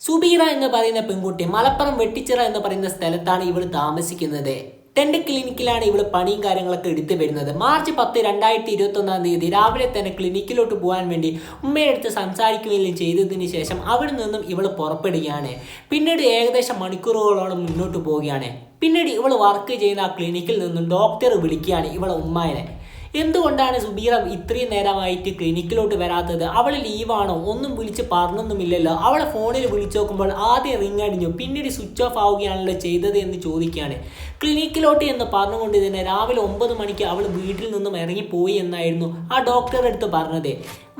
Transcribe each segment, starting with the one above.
സുബീറ എന്ന് പറയുന്ന പെൺകുട്ടി മലപ്പുറം വെട്ടിച്ചിറ എന്ന് പറയുന്ന സ്ഥലത്താണ് ഇവൾ താമസിക്കുന്നത്. ടെന്റ് ക്ലിനിക്കിലാണ് ഇവൾ പണിയും കാര്യങ്ങളൊക്കെ എടുത്തു വരുന്നത്. മാർച്ച് പത്ത് രണ്ടായിരത്തി ഇരുപത്തി ഒന്നാം തീയതി രാവിലെ തന്നെ ക്ലിനിക്കിലോട്ട് പോകാൻ വേണ്ടി ഉമ്മയുടെ അടുത്ത് സംസാരിക്കുകയും ചെയ്തതിന് ശേഷം അവിടെ നിന്നും ഇവൾ പുറപ്പെടുകയാണ്. പിന്നീട് ഏകദേശം മണിക്കൂറുകളോളം മുന്നോട്ട് പോവുകയാണ്. പിന്നീട് ഇവൾ വർക്ക് ചെയ്യുന്ന ആ ക്ലിനിക്കിൽ നിന്നും ഡോക്ടർ വിളിക്കുകയാണ് ഇവളെ ഉമ്മാനെ. എന്തുകൊണ്ടാണ് സുബീറ ഇത്രയും നേരമായിട്ട് ക്ലിനിക്കിലോട്ട് വരാത്തത്? അവൾ ലീവാണോ? ഒന്നും വിളിച്ച് പറഞ്ഞൊന്നുമില്ലല്ലോ. അവളെ ഫോണിൽ വിളിച്ചു നോക്കുമ്പോൾ ആദ്യം റിങ് അടിഞ്ഞു. പിന്നീട് സ്വിച്ച് ഓഫ് ആവുകയാണല്ലോ ചെയ്തത് എന്ന് ചോദിക്കുകയാണ്. ക്ലിനിക്കിലോട്ട് എന്ന് പറഞ്ഞുകൊണ്ട് തന്നെ രാവിലെ ഒമ്പത് മണിക്ക് അവൾ വീട്ടിൽ നിന്നും ഇറങ്ങിപ്പോയി എന്നായിരുന്നു ആ ഡോക്ടറുടെ അടുത്ത് പറഞ്ഞത്.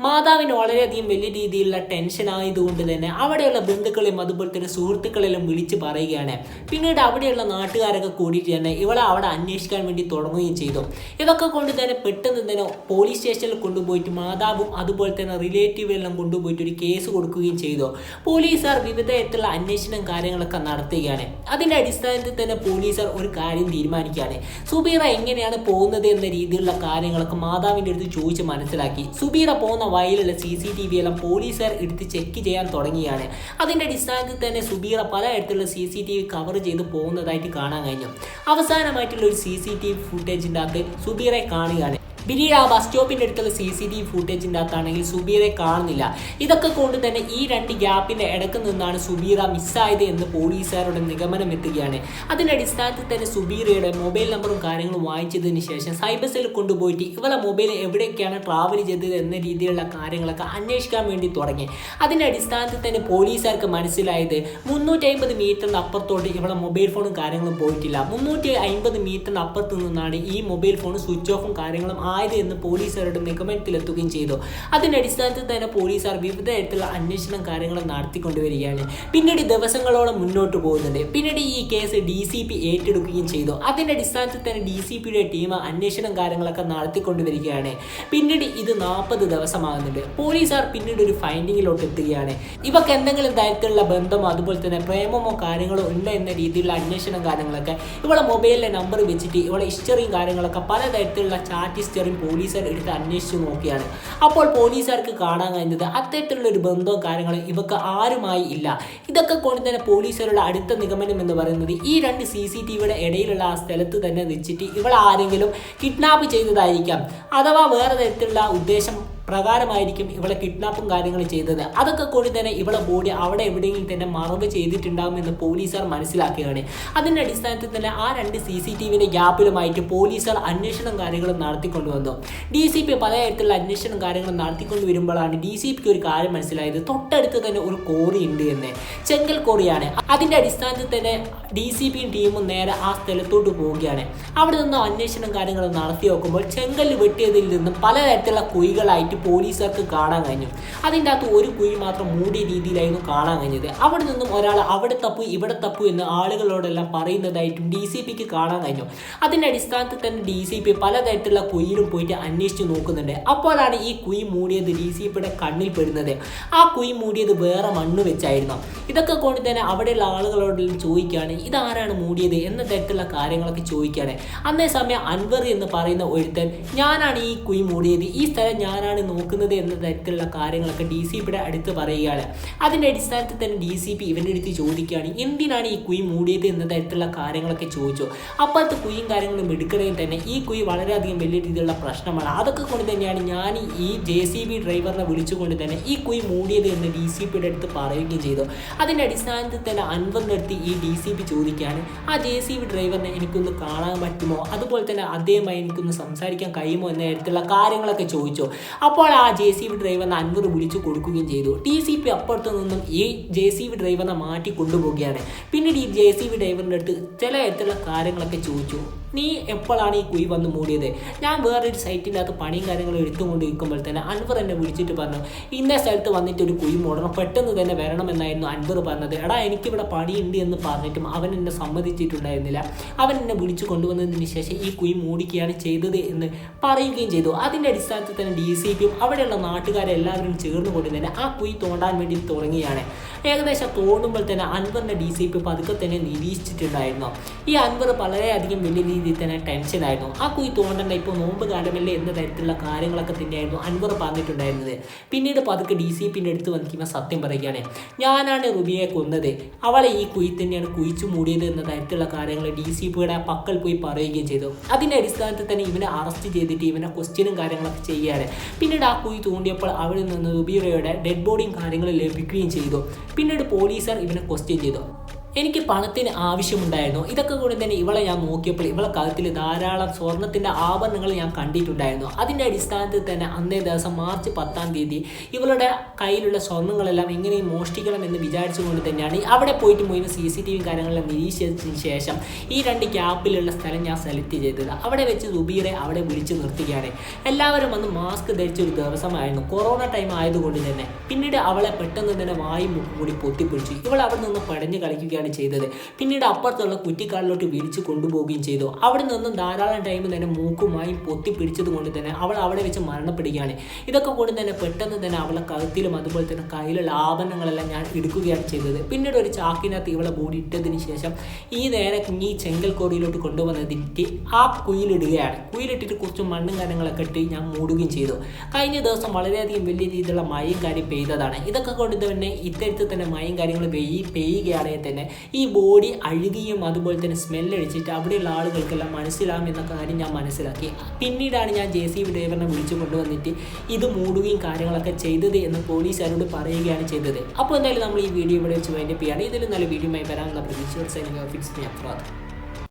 മാതാവിന് വളരെയധികം വലിയ രീതിയിലുള്ള ടെൻഷൻ ആയതുകൊണ്ട് തന്നെ അവിടെയുള്ള ബന്ധുക്കളെയും അതുപോലെ തന്നെ സുഹൃത്തുക്കളെല്ലാം വിളിച്ച് പറയുകയാണ്. പിന്നീട് അവിടെയുള്ള നാട്ടുകാരൊക്കെ കൂടിയിട്ട് തന്നെ ഇവളെ അവിടെ അന്വേഷിക്കാൻ വേണ്ടി തുടങ്ങുകയും ചെയ്തു. ഇതൊക്കെ കൊണ്ട് തന്നെ പെട്ടെന്ന് തന്നെ പോലീസ് സ്റ്റേഷനിൽ കൊണ്ടുപോയിട്ട് മാതാവും അതുപോലെ തന്നെ റിലേറ്റീവ് എല്ലാം കൊണ്ടുപോയിട്ട് ഒരു കേസ് കൊടുക്കുകയും ചെയ്തു. പോലീസുകാർ വിവിധ തരത്തിലുള്ള അന്വേഷണം കാര്യങ്ങളൊക്കെ നടത്തുകയാണ്. അതിന്റെ അടിസ്ഥാനത്തിൽ തന്നെ പോലീസുകാർ ഒരു കാര്യം തീരുമാനിക്കുകയാണ്. സുബീറ എങ്ങനെയാണ് പോകുന്നത് എന്ന രീതിയിലുള്ള കാര്യങ്ങളൊക്കെ മാതാവിന്റെ അടുത്ത് ചോദിച്ച് മനസ്സിലാക്കി. സുബീറ പോകുന്ന വയലുള്ള സി സി ടി വി എല്ലാം പോലീസുകാർ എടുത്ത് ചെക്ക് ചെയ്യാൻ തുടങ്ങിയാണ്. അതിന്റെ അടിസ്ഥാനത്തിൽ തന്നെ Subeera പലയിടത്തുള്ള C C T V cover ചെയ്ത് പോകുന്നതായിട്ട് കാണാൻ കഴിഞ്ഞു. അവസാനമായിട്ടുള്ള ഒരു സി സി ടി വി ഫുട്ടേജിന്റെ അകത്ത് സുബീറെ കാണുകയാണ്. പിന്നീട് ആ ബസ് സ്റ്റോപ്പിന്റെ അടുത്തുള്ള സി സി ടി വി ഫുട്ടേജിന്റെ അകത്താണെങ്കിൽ സുബീറെ കാണുന്നില്ല. ഇതൊക്കെ കൊണ്ട് തന്നെ ഈ രണ്ട് ഗ്യാപ്പിന്റെ ഇടയ്ക്ക് നിന്നാണ് സുബീറ മിസ്സായത് എന്ന് പോലീസുകാരുടെ നിഗമനം എത്തുകയാണ്. അതിന്റെ അടിസ്ഥാനത്തിൽ തന്നെ സുബീറയുടെ മൊബൈൽ നമ്പറും കാര്യങ്ങളും വാങ്ങിച്ചതിന് ശേഷം സൈബർ സെൽ കൊണ്ടുപോയിട്ട് ഇവളെ മൊബൈൽ എവിടെയൊക്കെയാണ് ട്രാവൽ ചെയ്തത് എന്ന രീതിയിലുള്ള കാര്യങ്ങളൊക്കെ അന്വേഷിക്കാൻ വേണ്ടി തുടങ്ങി. അതിന്റെ അടിസ്ഥാനത്തിൽ തന്നെ പോലീസുകാർക്ക് മനസ്സിലായത് മുന്നൂറ്റി അമ്പത് മീറ്ററിന് അപ്പുറത്തോട്ട് ഇവളെ മൊബൈൽ ഫോണും കാര്യങ്ങളും പോയിട്ടില്ല. മുന്നൂറ്റി അമ്പത് മീറ്ററിന് അപ്പുറത്ത് നിന്നാണ് ഈ മൊബൈൽ ഫോൺ സ്വിച്ച് ഓഫും കാര്യങ്ങളും ആയത് എന്ന് പോലീസുകാരുടെ നിഗമനത്തിലെത്തുകയും ചെയ്തു. അതിന്റെ അടിസ്ഥാനത്തിൽ തന്നെ പോലീസുകാർ വിവിധ തരത്തിലുള്ള അന്വേഷണം കാര്യങ്ങൾ നടത്തിക്കൊണ്ടുവരികയാണ്. പിന്നീട് ദിവസങ്ങളോളം മുന്നോട്ട് പോകുന്നുണ്ട്. പിന്നീട് ഈ കേസ് ഡി സി പി ഏറ്റെടുക്കുകയും ചെയ്തു. അതിന്റെ അടിസ്ഥാനത്തിൽ തന്നെ ഡി സി പിയുടെ ടീം അന്വേഷണം കാര്യങ്ങളൊക്കെ നടത്തിക്കൊണ്ടുവരികയാണ്. പിന്നീട് ഇത് നാൽപ്പത് ദിവസമാകുന്നുണ്ട്. പോലീസുകാർ പിന്നീട് ഒരു ഫൈൻഡിങ്ങിലോട്ട് എത്തുകയാണ്. ഇവക്ക് എന്തെങ്കിലും തരത്തിലുള്ള ബന്ധമോ അതുപോലെ തന്നെ പ്രേമമോ കാര്യങ്ങളോ ഉണ്ട് എന്ന രീതിയിലുള്ള അന്വേഷണം കാര്യങ്ങളൊക്കെ ഇവളെ മൊബൈലിലെ നമ്പർ വെച്ചിട്ട് ഇവളെ ഹിസ്റ്ററിയും കാര്യങ്ങളൊക്കെ പല പലതരത്തിലുള്ള ചാറ്റ് ഹിസ്റ്ററിയും പോലീസുകാർ എടുത്ത് അന്വേഷിച്ച് നോക്കിയാണ്. അപ്പോൾ പോലീസുകാർക്ക് കാണാൻ കഴിഞ്ഞത് അത്തരത്തിലുള്ള ഒരു ബന്ധവും കാര്യങ്ങളും ഇവക്ക് ആരുമായി ഇല്ല. ഇതൊക്കെ കൊണ്ട് തന്നെ പോലീസുകാരുടെ അടുത്ത നിഗമനം എന്ന് പറയുന്നത് ഈ രണ്ട് സി സി ടി വിയുടെ ഇടയിലുള്ള ആ സ്ഥലത്ത് തന്നെ വെച്ചിട്ട് ഇവളാരെങ്കിലും കിഡ്നാപ്പ് ചെയ്തതായിരിക്കാം. അഥവാ വേറെ തരത്തിലുള്ള ഉദ്ദേശം പ്രകാരമായിരിക്കും ഇവളെ കിഡ്നാപ്പും കാര്യങ്ങളും ചെയ്തത്. അതൊക്കെ കൂടി തന്നെ ഇവളെ ബോഡി അവിടെ എവിടെയെങ്കിലും തന്നെ മറവ് ചെയ്തിട്ടുണ്ടാകുമെന്ന് പോലീസുകാർ മനസ്സിലാക്കുകയാണ്. അതിന്റെ അടിസ്ഥാനത്തിൽ തന്നെ ആ രണ്ട് സി സി ടി വിയുടെ ഗ്യാപ്പിലുമായിട്ട് പോലീസുകാർ അന്വേഷണം കാര്യങ്ങളും നടത്തിക്കൊണ്ടുവന്നു. ഡി സി പി പലതരത്തിലുള്ള അന്വേഷണം കാര്യങ്ങളും നടത്തിക്കൊണ്ട് വരുമ്പോഴാണ് ഡി സി പിക്ക് ഒരു കാര്യം മനസ്സിലായത്. തൊട്ടടുത്ത് തന്നെ ഒരു കോറി ഉണ്ട് എന്ന്. ചെങ്കൽ കോറിയാണ് അതിന്റെ അടിസ്ഥാനത്തിൽ തന്നെ ഡി സി പിയും ടീമും നേരെ ആ സ്ഥലത്തോട്ട് പോവുകയാണ്. അവിടെ നിന്ന് അന്വേഷണം കാര്യങ്ങളും നടത്തി നോക്കുമ്പോൾ ചെങ്കൽ വെട്ടിയതിൽ നിന്നും പലതരത്തിലുള്ള കുഴികളായിട്ട് പോലീസുകാർക്ക് കാണാൻ കഴിഞ്ഞു. അതിന്റെ അകത്ത് ഒരു കുഴി മാത്രം മൂടിയ രീതിയിലായിരുന്നു കാണാൻ കഴിഞ്ഞത്. അവിടെ നിന്നും ഒരാൾ അവിടെ തപ്പു ഇവിടെ തപ്പു എന്ന് ആളുകളോടെല്ലാം പറയുന്നതായിട്ടും ഡി സി പിക്ക് കാണാൻ കഴിഞ്ഞു. അതിന്റെ അടിസ്ഥാനത്തിൽ തന്നെ ഡി സി പി പലതരത്തിലുള്ള കുയിലും പോയിട്ട് അന്വേഷിച്ച് നോക്കുന്നുണ്ട്. അപ്പോഴാണ് ഈ കുയി മൂടിയത് ഡി സി പിയുടെ കണ്ണിൽ പെടുന്നത്. ആ കുയി മൂടിയത് വേറെ മണ്ണ് വെച്ചായിരുന്നു. ഇതൊക്കെ കൊണ്ട് തന്നെ അവിടെയുള്ള ആളുകളോട് ചോദിക്കുകയാണ് ഇതാരാണ് മൂടിയത്? എന്ന തരത്തിലുള്ള കാര്യങ്ങളൊക്കെ ചോദിക്കുകയാണ്. അന്നേ സമയം അൻവർ എന്ന് പറയുന്ന ഒരുത്തൻ ഞാനാണ് ഈ കുയി മൂടിയത്. ഈ സ്ഥലം ഞാനാണ് നോക്കുന്നത് എന്ന തരത്തിലുള്ള കാര്യങ്ങളൊക്കെ ഡി സി പിയുടെ അടുത്ത് പറയുകയാണ്. അതിന്റെ അടിസ്ഥാനത്തിൽ തന്നെ ഡി സി പി ഇവന്റെ അടുത്ത് ചോദിക്കുകയാണ് എന്തിനാണ് ഈ കുയി മൂടിയത് എന്ന തരത്തിലുള്ള കാര്യങ്ങളൊക്കെ ചോദിച്ചു. അപ്പോഴത്തെ കുയും കാര്യങ്ങളും എടുക്കണമെങ്കിൽ തന്നെ ഈ കുയി വളരെയധികം വലിയ രീതിയിലുള്ള പ്രശ്നമാണ്. അതൊക്കെ കൊണ്ട് തന്നെയാണ് ഞാൻ ഈ ജെ സി ബി ഡ്രൈവറിനെ വിളിച്ചുകൊണ്ട് തന്നെ ഈ കുയി മൂടിയത് എന്ന് ഡി സി പിയുടെ അടുത്ത് പറയുകയും ചെയ്തു. അതിന്റെ അടിസ്ഥാനത്തിൽ തന്നെ അൻവറിന്റെ അടുത്ത് ഈ ഡി സി പി ചോദിക്കുകയാണ് ആ ജെ സി ബി ഡ്രൈവറിനെ എനിക്കൊന്ന് കാണാൻ പറ്റുമോ? അതുപോലെ തന്നെ അദ്ദേഹമായി എനിക്കൊന്ന് സംസാരിക്കാൻ കഴിയുമോ? എന്ന തരത്തിലുള്ള കാര്യങ്ങളൊക്കെ ചോദിച്ചു. അപ്പോൾ ആ ജെ സി ബി ഡ്രൈവറിനെ അൻവർ വിളിച്ചു കൊടുക്കുകയും ചെയ്തു. ടി സി പി അപ്പുറത്തു നിന്നും ഈ ജെ സി ബി ഡ്രൈവറിനെ മാറ്റി കൊണ്ടുപോകുകയാണ് പിന്നീട് ഈ ജെ സി ബി ഡ്രൈവറിന്റെ അടുത്ത് ചില തരത്തിലുള്ള കാര്യങ്ങളൊക്കെ ചോദിച്ചു. നീ എപ്പോഴാണ് ഈ കുഴി വന്ന് മൂടിയത്? ഞാൻ വേറൊരു സൈറ്റിന്റെ അകത്ത് പണിയും കാര്യങ്ങളും എടുത്തുകൊണ്ട് നിൽക്കുമ്പോൾ തന്നെ അൻവർ എന്നെ വിളിച്ചിട്ട് പറഞ്ഞു ഇന്ന സ്ഥലത്ത് വന്നിട്ട് ഒരു കുഴി മൂടണം പെട്ടെന്ന് തന്നെ വരണമെന്നായിരുന്നു അൻവർ പറഞ്ഞത്. എടാ എനിക്കിവിടെ പണിയുണ്ട് എന്ന് പറഞ്ഞിട്ടും അവൻ എന്നെ സമ്മതിച്ചിട്ടുണ്ടായിരുന്നില്ല. അവൻ എന്നെ വിളിച്ചു കൊണ്ടുവന്നതിന് ശേഷം ഈ കുഴി മൂടിക്കുകയാണ് ചെയ്തത് എന്ന് പറയുകയും ചെയ്തു. അതിന്റെ അടിസ്ഥാനത്തിൽ തന്നെ ഡി സി പിയും അവിടെയുള്ള നാട്ടുകാരെല്ലാവരും ചേർന്ന് കൊണ്ട് തന്നെ ആ കുഴി തോണ്ടാൻ വേണ്ടി തുടങ്ങിയാണ് ഏകദേശം തോന്നുമ്പോൾ തന്നെ അൻവറിന്റെ ഡി സി പി പതുക്കെ തന്നെ നിരീക്ഷിച്ചിട്ടുണ്ടായിരുന്നു. ഈ അൻവർ വളരെയധികം വലിയ രീതിയിൽ തന്നെ ടെൻഷനായിരുന്നു ആ കുയി തോണ്ടണ്ട ഇപ്പോൾ നോമ്പ് കാലമല്ലേ എന്ന തരത്തിലുള്ള കാര്യങ്ങളൊക്കെ തന്നെയായിരുന്നു അൻവർ പറഞ്ഞിട്ടുണ്ടായിരുന്നത്. പിന്നീട് പതുക്കെ ഡി സി പിന്റെ അടുത്ത് വന്നിരിക്കുമ്പോൾ സത്യം പറയുകയാണ് ഞാനാണ് റുബിയെ കൊന്നത്. അവളെ ഈ കുയി തന്നെയാണ് കുഴിച്ചു മൂടിയത് എന്ന തരത്തിലുള്ള കാര്യങ്ങൾ ഡി സി പിയുടെ പക്കൽ പോയി പറയുകയും ചെയ്തു. അതിന്റെ അടിസ്ഥാനത്തിൽ തന്നെ ഇവനെ അറസ്റ്റ് ചെയ്തിട്ട് ഇവനെ ക്വസ്റ്റ്യനും കാര്യങ്ങളൊക്കെ ചെയ്യുകയാണ്. പിന്നീട് ആ കുഴി തോണ്ടിയപ്പോൾ അവിടെ നിന്ന് റുബിയുടെ ഡെഡ് ബോഡിയും കാര്യങ്ങളും ലഭിക്കുകയും ചെയ്തു. പിന്നീട് പോലീസുകാർ ഇവനെ ക്വസ്റ്റ്യൻ ചെയ്തു. എനിക്ക് പണത്തിന് ആവശ്യമുണ്ടായിരുന്നു. ഇതൊക്കെ കൂടി തന്നെ ഇവളെ ഞാൻ നോക്കിയപ്പോൾ ഇവളെ കഴുത്തിൽ ധാരാളം സ്വർണത്തിന്റെ ആഭരണങ്ങൾ ഞാൻ കണ്ടിട്ടുണ്ടായിരുന്നു. അതിന്റെ അടിസ്ഥാനത്തിൽ തന്നെ അന്നേ ദിവസം മാർച്ച് പത്താം തീയതി ഇവളുടെ കയ്യിലുള്ള സ്വർണങ്ങളെല്ലാം എങ്ങനെയും മോഷ്ടിക്കണം എന്ന് വിചാരിച്ചുകൊണ്ട് തന്നെയാണ് അവിടെ പോയിട്ട് മുഴുവൻ സി സി ടി വി കാര്യങ്ങളെല്ലാം നിരീക്ഷിച്ചതിന് ശേഷം ഈ രണ്ട് ക്യാപ്പിലുള്ള സ്ഥലം ഞാൻ സെലക്ട് ചെയ്തത്. അവിടെ വെച്ച് റുബീറെ അവിടെ വിളിച്ചു നിർത്തുകയാണ്. എല്ലാവരും വന്ന് മാസ്ക് ധരിച്ച ഒരു ദിവസമായിരുന്നു. കൊറോണ ടൈം ആയതുകൊണ്ട് തന്നെ പിന്നീട് അവളെ പെട്ടെന്ന് തന്നെ വായി കൂടി പൊത്തിപ്പിടിച്ചു ഇവൾ അവിടെ നിന്ന് പടഞ്ഞു കളിക്കുകയാണ് ചെയ്തത്. പിന്നീട് അപ്പുറത്തുള്ള കുറ്റിക്കാലിലോട്ട് വിരിച്ച് കൊണ്ടുപോവുകയും ചെയ്തു. അവിടെ നിന്നും ധാരാളം ടൈം തന്നെ മൂക്കുമായി പൊത്തി പിടിച്ചത് കൊണ്ട് തന്നെ അവൾ അവിടെ വെച്ച് മരണപ്പെടുകയാണ്. ഇതൊക്കെ കൊണ്ട് തന്നെ പെട്ടെന്ന് തന്നെ അവളെ കഴുത്തിലും അതുപോലെ തന്നെ കയ്യിലുള്ള ആഭരണങ്ങളെല്ലാം ഞാൻ എടുക്കുകയാണ് ചെയ്തത്. പിന്നീട് ഒരു ചാക്കിനകത്ത് ഇവളെ ബോഡി ഇട്ടതിന് ശേഷം ഈ നേരെ ഈ ചെങ്കൽ കോടിയിലോട്ട് കൊണ്ടുവന്നതിട്ട് ആ കുയിലിടുകയാണ്. കുയിലിട്ടിട്ട് കുറച്ച് മണ്ണും കാര്യങ്ങളൊക്കെ ഇട്ട് ഞാൻ മൂടുകയും ചെയ്തു. കഴിഞ്ഞ ദിവസം വളരെയധികം വലിയ രീതിയിലുള്ള മഴയും കാര്യം പെയ്തതാണ്. ഇതൊക്കെ കൊണ്ട് തന്നെ ഇത്തരത്തിൽ തന്നെ മഴയും കാര്യങ്ങൾ പെയ്യ് പെയ്യുകയാണെങ്കിൽ തന്നെ ഈ ബോഡി അഴുകിയും അതുപോലെ തന്നെ സ്മെല്ലടിച്ചിട്ട് അവിടെയുള്ള ആളുകൾക്കെല്ലാം മനസ്സിലാകും എന്ന കാര്യം ഞാൻ മനസ്സിലാക്കി. പിന്നീടാണ് ഞാൻ ജെ സി ബി ഡ്രൈവറിനെ വിളിച്ചു കൊണ്ടുവന്നിട്ട് ഇത് മൂടുകയും കാര്യങ്ങളൊക്കെ ചെയ്തത് എന്ന് പോലീസുകാരോട് പറയുകയാണ് ചെയ്തത്. അപ്പോൾ എന്തായാലും നമ്മൾ ഈ വീഡിയോ ഇവിടെ വെച്ച് വേണ്ടി ചെയ്യാണ്. ഇതിൽ നല്ല വീഡിയോ ആയി വരാനുള്ള പ്രതീക്ഷ ഫിക്സ് ചെയ്യാം